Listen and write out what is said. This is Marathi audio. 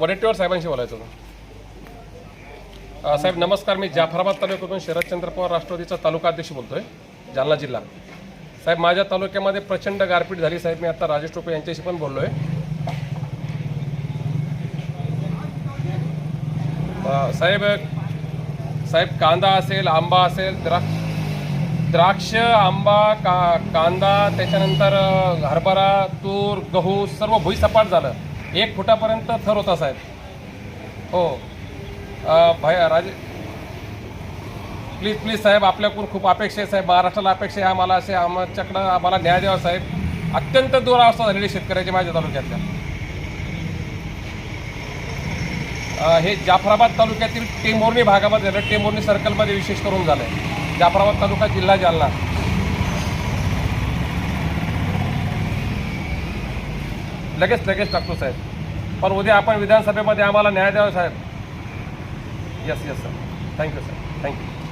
वडेट्टीवार साहेबांशी बोलायचं होतं. साहेब नमस्कार. मी जाफराबाद तालुक्यातून शरदचंद्र पवार राष्ट्रवादीचा तालुका अध्यक्ष बोलतोय जालना जिल्हा. साहेब माझ्या तालुक्यामध्ये प्रचंड गारपीट झाली. साहेब मी आता राजेश टोपे यांच्याशी पण बोललोय. साहेब साहेब कांदा असेल आंबा असेल द्राक्ष द्राक्ष आंबा का कांदा त्याच्यानंतर हरभरा तूर गहू सर्व भुईसपाट झालं. एक फुटापर्यंत थर होता साहेब. हो. भया भय राजे प्लीज प्लीज साहेब आपल्याकडून खूप अपेक्षा आहे साहेब. महाराष्ट्राला अपेक्षा आहे आम्हाला असे आमच्याकडं आम्हाला न्याय द्यावा साहेब. अत्यंत दुरावस्था झालेली शेतकऱ्याची माझ्या तालुक्यातल्या. हे जाफराबाद तालुक्यातील टेंभुर्णी भागामध्ये झालं टेंभुर्णी सर्कलमध्ये विशेष करून झालं आहे जाफराबाद तालुका जिल्हा जालना. लगेच लगेच टाकतो साहेब. पण उद्या आपण विधानसभेमध्ये आम्हाला न्याय द्यावा साहेब. Yes yes sir thank you sir thank you